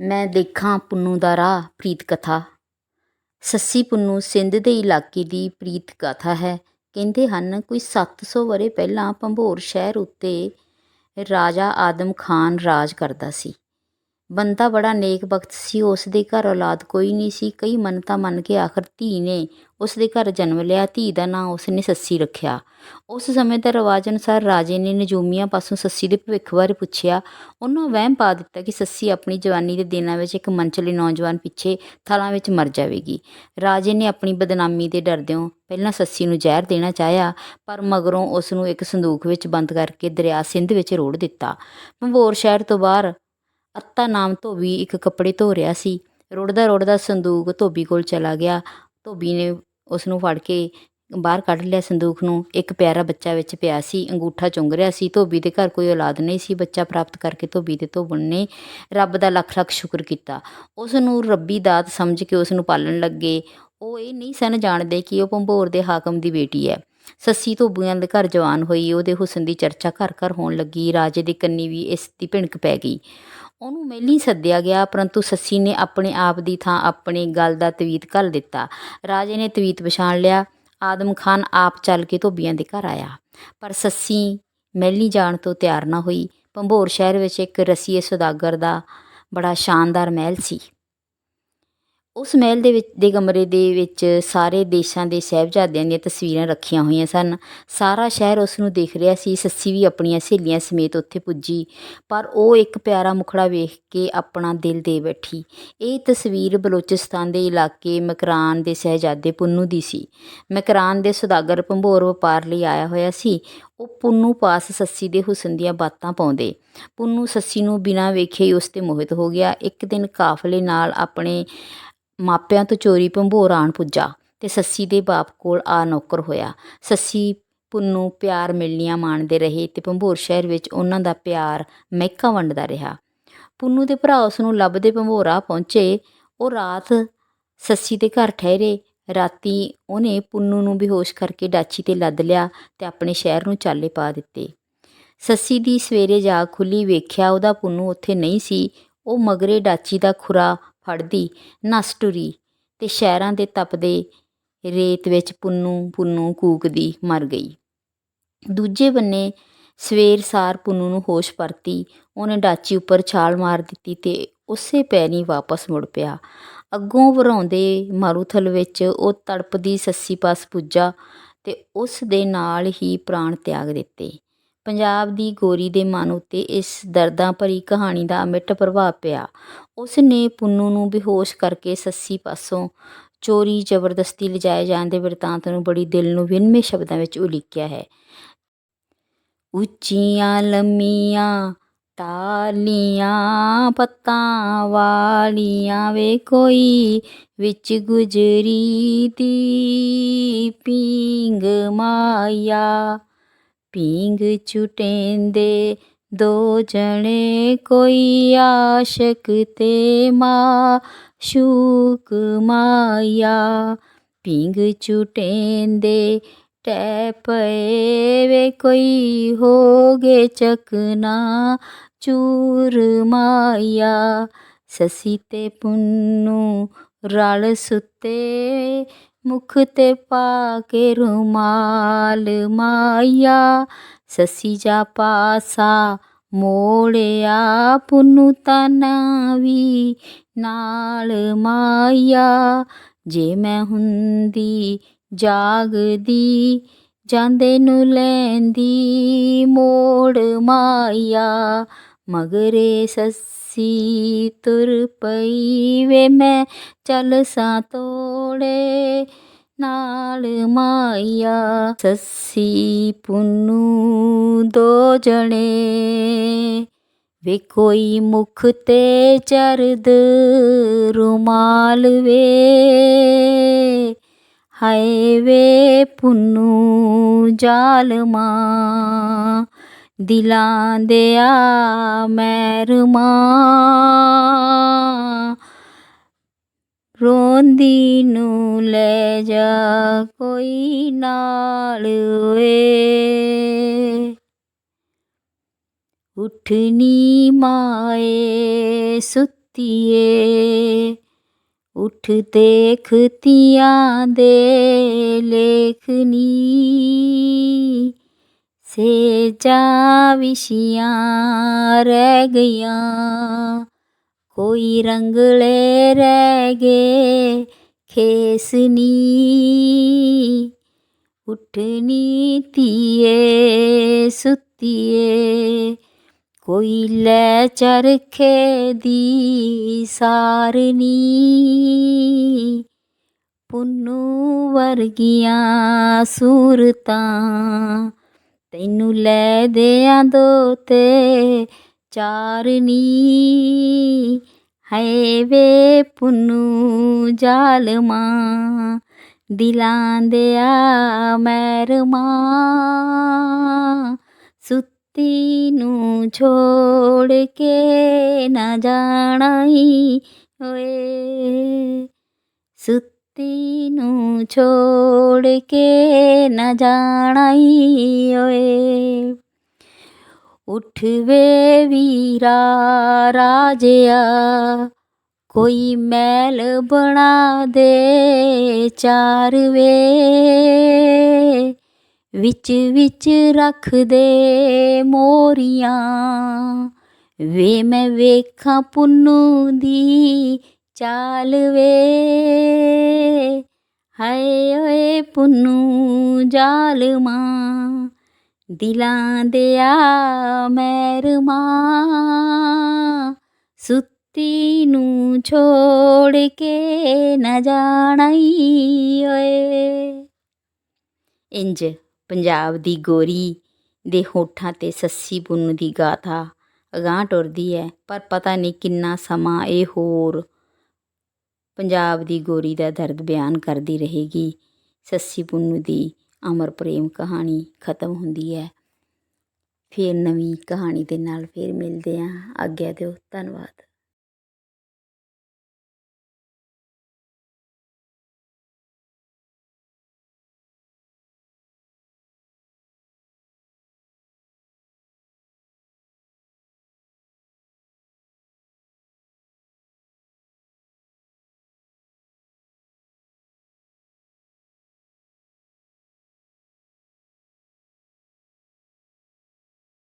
ਮੈਂ ਦੇਖਾਂ ਪੁੰਨੂੰ ਦਾ ਰਾਹ, ਪ੍ਰੀਤ ਕਥਾ। ਸੱਸੀ ਪੁੰਨੂੰ ਸਿੰਧ ਦੇ ਇਲਾਕੇ ਦੀ ਪ੍ਰੀਤ ਗਾਥਾ ਹੈ। ਕਹਿੰਦੇ ਹਨ, ਕੋਈ 700 ਵਰ੍ਹੇ ਪਹਿਲਾਂ ਭੰਬੋਰ ਸ਼ਹਿਰ ਉੱਤੇ ਰਾਜਾ ਆਦਮ ਖਾਨ ਰਾਜ ਕਰਦਾ ਸੀ। ਬੰਦਾ ਬੜਾ ਨੇਕ ਬਖਤ ਸੀ ਉਸ ਦੇ ਘਰ ਔਲਾਦ ਕੋਈ ਨਹੀਂ ਸੀ। ਕਈ ਮੰਨਤਾਂ ਮੰਨ ਕੇ ਆਖਰ ਧੀ ਨੇ ਉਸ ਦੇ ਘਰ ਜਨਮ ਲਿਆ, ਧੀ ਦਾ ਨਾਂ ਉਸ ਨੇ ਸੱਸੀ ਰੱਖਿਆ। ਉਸ ਸਮੇਂ ਦਾ ਰਿਵਾਜ ਅਨੁਸਾਰ ਰਾਜੇ ਨੇ ਨਜੂਮੀਆਂ ਪਾਸੋਂ ਸੱਸੀ ਦੇ ਭਵਿੱਖ ਬਾਰੇ ਪੁੱਛਿਆ। ਉਹਨਾਂ ਵਹਿਮ ਪਾ ਦਿੱਤਾ ਕਿ ਸੱਸੀ ਆਪਣੀ ਜਵਾਨੀ ਦੇ ਦਿਨਾਂ ਵਿੱਚ ਇੱਕ ਮੰਚਲੇ ਨੌਜਵਾਨ ਪਿੱਛੇ ਥਲਾਂ ਵਿੱਚ ਮਰ ਜਾਵੇਗੀ। ਰਾਜੇ ਨੇ ਆਪਣੀ ਬਦਨਾਮੀ ਦੇ ਡਰਦਿਆਂ ਪਹਿਲਾਂ ਸੱਸੀ ਨੂੰ ਜ਼ਹਿਰ ਦੇਣਾ ਚਾਹਿਆ, ਪਰ ਮਗਰੋਂ ਉਸ ਨੂੰ ਇੱਕ ਸੰਦੂਕ ਵਿੱਚ ਬੰਦ ਕਰਕੇ ਦਰਿਆ ਸਿੰਧ ਵਿੱਚ ਰੋੜ ਦਿੱਤਾ। ਭੰਬੋਰ ਸ਼ਹਿਰ ਤੋਂ ਬਾਹਰ ਅੱਤਾ ਨਾਮ ਧੋਬੀ ਇੱਕ ਕੱਪੜੇ ਧੋ ਰਿਹਾ ਸੀ। ਰੁੜਦਾ ਰੁੜਦਾ ਸੰਦੂਕ ਧੋਬੀ ਕੋਲ ਚਲਾ ਗਿਆ। ਧੋਬੀ ਨੇ ਉਸ ਨੂੰ ਫੜ ਕੇ ਬਾਹਰ ਕੱਢ ਲਿਆ ਸੰਦੂਕ ਨੂੰ। ਇੱਕ ਪਿਆਰਾ ਬੱਚਾ ਵਿੱਚ ਪਿਆ ਸੀ। ਅੰਗੂਠਾ ਚੁੰਗ ਰਿਹਾ ਸੀ। ਧੋਬੀ ਦੇ ਘਰ ਕੋਈ ਔਲਾਦ ਨਹੀਂ ਸੀ। ਬੱਚਾ ਪ੍ਰਾਪਤ ਕਰਕੇ ਧੋਬੀ ਦੇ ਧੋਬਣ ਨੇ ਰੱਬ ਦਾ ਲੱਖ ਲੱਖ ਸ਼ੁਕਰ ਕੀਤਾ। ਉਸ ਨੂੰ ਰੱਬੀ ਦਾਤ ਸਮਝ ਕੇ ਉਸ ਨੂੰ ਪਾਲਣ ਲੱਗੇ। ਉਹ ਇਹ ਨਹੀਂ ਸਨ ਜਾਣਦੇ ਕਿ ਉਹ ਭੰਬੋਰ ਦੇ ਹਾਕਮ ਦੀ ਬੇਟੀ ਹੈ। ਸੱਸੀ ਧੋਬੀਆਂ ਦੇ ਘਰ ਜਵਾਨ ਹੋਈ। ਉਹਦੇ ਹੁਸਨ ਦੀ ਚਰਚਾ ਘਰ ਘਰ ਹੋਣ ਲੱਗੀ। ਰਾਜੇ ਦੇ ਕੰਨੀ ਵੀ ਇਸ ਦੀ ਭਿਣਕ ਪੈ ਗਈ। ਉਹਨੂੰ ਮੈਲੀ ਸੱਦਿਆ ਗਿਆ, ਪਰੰਤੂ ਸੱਸੀ ਨੇ ਆਪਣੇ ਆਪ ਦੀ ਥਾਂ ਆਪਣੀ ਗੱਲ ਦਾ ਤਵੀਤ ਘੱਲ ਦਿੱਤਾ। ਰਾਜੇ ਨੇ ਤਵੀਤ ਪਛਾਣ ਲਿਆ। ਆਦਮ ਖਾਨ ਆਪ ਚੱਲ ਕੇ ਧੋਬੀਆਂ ਦੇ ਘਰ ਆਇਆ। ਪਰ ਸੱਸੀ ਮਹਿਲੀ ਜਾਣ ਤੋਂ ਤਿਆਰ ਨਾ ਹੋਈ। ਭੰਬੋਰ ਸ਼ਹਿਰ ਵਿੱਚ ਇੱਕ ਰਸੀਏ ਸੁਦਾਗਰ ਦਾ ਬੜਾ ਸ਼ਾਨਦਾਰ ਮਹਿਲ ਸੀ। ਉਸ ਮਹਿਲ ਦੇ ਵਿੱਚ, ਦੇ ਕਮਰੇ ਦੇ ਵਿੱਚ ਸਾਰੇ ਦੇਸ਼ਾਂ ਦੇ ਸਾਹਿਬਜ਼ਾਦਿਆਂ ਦੀਆਂ ਤਸਵੀਰਾਂ ਰੱਖੀਆਂ ਹੋਈਆਂ ਸਨ। ਸਾਰਾ ਸ਼ਹਿਰ ਉਸ ਨੂੰ ਦੇਖ ਰਿਹਾ ਸੀ। ਸੱਸੀ ਵੀ ਆਪਣੀਆਂ ਸਹੇਲੀਆਂ ਸਮੇਤ ਉੱਥੇ ਪੁੱਜੀ। ਪਰ ਉਹ ਇੱਕ ਪਿਆਰਾ ਮੁਖੜਾ ਵੇਖ ਕੇ ਆਪਣਾ ਦਿਲ ਦੇ ਬੈਠੀ। ਇਹ ਤਸਵੀਰ ਬਲੋਚਿਸਤਾਨ ਦੇ ਇਲਾਕੇ ਮਕਰਾਨ ਦੇ ਸਹਿਜਾਦੇ ਪੁੰਨੂ ਦੀ ਸੀ। ਮਕਰਾਨ ਦੇ ਸੁਦਾਗਰ ਭੰਬੋਰ ਵਪਾਰ ਲਈ ਆਇਆ ਹੋਇਆ ਸੀ। ਉਹ ਪੁੰਨੂ ਪਾਸ ਸੱਸੀ ਦੇ ਹੁਸਨ ਦੀਆਂ ਬਾਤਾਂ ਪਾਉਂਦੇ। ਪੁੰਨੂ ਸੱਸੀ ਨੂੰ ਬਿਨਾਂ ਵੇਖੇ ਹੀ ਉਸ ਤੇ ਮੋਹਿਤ ਹੋ ਗਿਆ। ਇੱਕ ਦਿਨ ਕਾਫਲੇ ਨਾਲ ਆਪਣੇ ਮਾਪਿਆਂ ਤੋਂ ਚੋਰੀ ਭੰਬੋਰ ਆਣ ਪੁੱਜਾ ਤੇ ਸੱਸੀ ਦੇ ਬਾਪ ਕੋਲ ਆ ਨੌਕਰ ਹੋਇਆ। ਸੱਸੀ ਪੁੰਨੂੰ ਪਿਆਰ ਮਿਲਣੀਆਂ ਮਾਣਦੇ ਰਹੇ ਤੇ ਭੰਬੋਰ ਸ਼ਹਿਰ ਵਿੱਚ ਉਹਨਾਂ ਦਾ ਪਿਆਰ ਮਹਿਕਾ ਵੰਡਦਾ ਰਿਹਾ। ਪੁੰਨੂ ਦੇ ਭਰਾ ਉਸ ਨੂੰ ਲੱਭਦੇ ਭੰਬੋਰਾ ਪਹੁੰਚੇ। ਉਹ ਰਾਤ ਸੱਸੀ ਦੇ ਘਰ ਠਹਿਰੇ। ਰਾਤੀ ਉਹਨੇ ਪੁੰਨੂ ਨੂੰ ਬੇਹੋਸ਼ ਕਰਕੇ ਡਾਚੀ ਤੇ ਲੱਦ ਲਿਆ ਤੇ ਆਪਣੇ ਸ਼ਹਿਰ ਨੂੰ ਚਾਲੇ ਪਾ ਦਿੱਤੇ। ਸੱਸੀ ਦੀ ਸਵੇਰੇ ਜਾਗ ਖੁੱਲੀ ਵੇਖਿਆ ਉਹਦਾ ਪੁੰਨੂ ਉੱਥੇ ਨਹੀਂ ਸੀ। ਉਹ ਮਗਰੇ ਡਾਚੀ ਦਾ ਖੁਰਾ ਫੜਦੀ, ਨੱਸ ਟੁਰੀ ਤੇ ਸ਼ਹਿਰਾਂ ਦੇ ਤਪਦੇ ਰੇਤ ਵਿੱਚ ਪੁੰਨੂ ਪੁੰਨੂ ਕੂਕਦੀ ਮਰ ਗਈ। ਦੂਜੇ ਬੰਨੇ ਸਵੇਰ ਸਾਰ ਪੁੰਨੂ ਨੂੰ ਹੋਸ਼ ਪਰਤੀ, ਉਹਨੇ ਡਾਚੀ ਉੱਪਰ ਛਾਲ ਮਾਰ ਦਿੱਤੀ ਤੇ ਉਸੇ ਪੈਰੀ ਵਾਪਸ ਮੁੜ ਪਿਆ। ਅੱਗੋਂ ਵਰਾਉਂਦੇ ਮਾਰੂਥਲ ਵਿੱਚ ਉਹ ਤੜਪਦੀ ਸੱਸੀ ਪਾਸ ਪੁੱਜਾ ਤੇ ਉਸ ਦੇ ਨਾਲ ਹੀ ਪ੍ਰਾਣ ਤਿਆਗ ਦਿੱਤੇ। ਪੰਜਾਬ ਦੀ ਗੋਰੀ ਦੇ ਮਨ ਉੱਤੇ ਇਸ ਦਰਦਾਂ ਭਰੀ ਕਹਾਣੀ ਦਾ ਅਮਿੱਟ ਪ੍ਰਭਾਵ ਪਿਆ। ਉਸ ਨੇ ਪੁੰਨੂ ਨੂੰ ਬੇਹੋਸ਼ ਕਰਕੇ ਸੱਸੀ ਪਾਸੋਂ ਚੋਰੀ ਜ਼ਬਰਦਸਤੀ ਲਿਜਾਏ ਜਾਣ ਦੇ ਵਰਤਾਂਤ ਨੂੰ ਬੜੀ ਦਿਲ ਨੂੰ ਵਿਨਮੇ ਸ਼ਬਦਾਂ ਵਿੱਚ ਉਲੀਕਿਆ ਹੈ। ਉੱਚੀਆਂ ਲੰਮੀਆਂ ਟਾਲੀਆਂ ਪੱਤਾਂ ਵਾਲੀਆਂ ਵੇ ਕੋਈ ਵਿੱਚ ਗੁਜਰੀ ਦੀ ਪੀਂਗ ਮਾਇਆ। ਪੀਂਗ ਛੁਟੇਂਦੇ, ਦੋ ਜਣੇ ਕੋਈ ਆਸ਼ਕ ਤੇ ਮਾਸ਼ੂਕ ਮਾਇਆ। ਪੀਂਗ ਛੁਟੇਂਦੇ ਟੈ ਪਏ ਵੇ ਕੋਈ ਹੋਗੇ ਚਕਨਾ ਚੂਰ ਮਾਇਆ। ਸਸੀ ਤੇ ਪੁੰਨੂ ਰਲ ਸੁੱਤੇ ਮੁਖ ਤੇ ਪਾ ਕੇ ਰੁਮਾਲ ਮਾਇਆ, ਸੱਸੀ ਜਾ ਪਾਸਾ ਮੋੜਿਆ ਪੁੰਨੂ ਤਾਨਾ ਵੀ ਨਾਲ ਮਾਇਆ। ਜੇ ਮੈਂ ਹੁੰਦੀ ਜਾਗਦੀ, ਜਾਂਦੇ ਨੂੰ ਲੈਂਦੀ ਮੋੜ ਮਾਇਆ, ਮਗਰੇ ਸੱਸੀ ਤੁਰ ਪਈ ਵੇ ਮੈਂ, ਚੱਲ ਸਾਂ ਤੋੜੇ ਨਾਲ ਮਾਇਆ ਸੱਸੀ ਪੁੰਨੂ ਦੋ ਜਣੇ। ਵੇ ਕੋਈ ਮੁਖ ਤੇ ਚਰਦ ਰੁਮਾਲ ਵੇ। ਹਾਏ ਵੇ ਪੁੰਨੂ ਜ਼ਾਲਮਾ ਦਿਲਾਂ ਦਿਆ ਮਹਿਰਮਾ। ਰੋਂਦੀ ਨੂੰ ਲੈ ਜਾ ਕੋਈ ਨਾਲ ਵੇ ਉੱਠਣੀ ਮਾਏ ਸੁੱਤੀ ਸੁੱਤੀਏ। ਉੱਠ ਦੇਖ ਦੇ ਲੇਖਨੀ। ਸੇਜਾਂ ਵਿਛੀਆਂ ਰਹਿ ਗਈਆਂ। ਕੋਈ ਰੰਗਲੇ ਰਹਿ ਗਏ ਖੇਸਨੀ ਉੱਠਨੀ ਧੀਏ, ਸੁੱਤੀਏ। ਕੋਈ ਲੈ ਚਰਖੇ ਦੀ ਸਾਰਨੀ ਪੁੰਨੂ ਵਰਗੀਆਂ ਸੂਰਤਾਂ ਤੈਨੂੰ ਲੈ ਦਿਆਂ ਦੋ ਤੇ ਚਾਰਨੀ ਹੈ ਵੇ ਪੁੰਨੂ ਜ਼ਾਲਮਾ ਦਿਲਾਂ ਦਿਆ ਮੈਰਮਾ ਸੁੱਤੀ ਨੂੰ ਛੋੜ ਕੇ ਨਾ ਜਾਣਾਈ ਓਏ। ਸੁੱਤੀ ਨੂੰ ਛੋੜ ਕੇ ਨਾ ਜਾਣਾਈ ਓਏ। ਉੱਠ ਵੇ ਵੀਰਾ ਰਾਜਿਆ, ਕੋਈ ਮੈਲ ਬਣਾ ਦੇ ਚਾਰ ਵੇ ਵਿੱਚ ਵਿੱਚ ਰੱਖ ਦੇ ਮੋਰੀਆਂ, ਵੇ ਮੈਂ ਵੇਖਾਂ ਪੁੰਨੂ ਦੀ ਚਾਲ ਵੇ ਹਾਏ ਓਏ ਪੁੰਨੂ ਜ਼ਾਲਮਾ ਦਿਲਾਂ ਦਿਆ ਮੈਰਮਾ ਸੁੱਤੀ ਨੂੰ ਛੋੜ ਕੇ ਨਾ ਜਾਣਾਈ ਓਏ। ਇੰਜ ਪੰਜਾਬ ਦੀ ਗੋਰੀ ਦੇ ਹੋਠਾਂ ਤੇ ਸੱਸੀ ਪੁੰਨ ਦੀ ਗਾਥਾ ਅਗਾਂਹ ਟੁਰਦੀ ਹੈ ਪਰ ਪਤਾ ਨਹੀਂ ਕਿੰਨਾ ਸਮਾਂ ਇਹ ਹੋਰ ਪੰਜਾਬ ਦੀ ਗੋਰੀ ਦਾ ਦਰਦ ਬਿਆਨ ਕਰਦੀ ਰਹੇਗੀ ਸੱਸੀ ਪੁੰਨੂ ਦੀ ਅਮਰ ਪ੍ਰੇਮ ਕਹਾਣੀ ਖਤਮ ਹੁੰਦੀ ਹੈ। ਫਿਰ ਨਵੀਂ ਕਹਾਣੀ ਦੇ ਨਾਲ ਫਿਰ ਮਿਲਦੇ ਹਾਂ। ਆਗਿਆ ਦਿਓ। ਧੰਨਵਾਦ।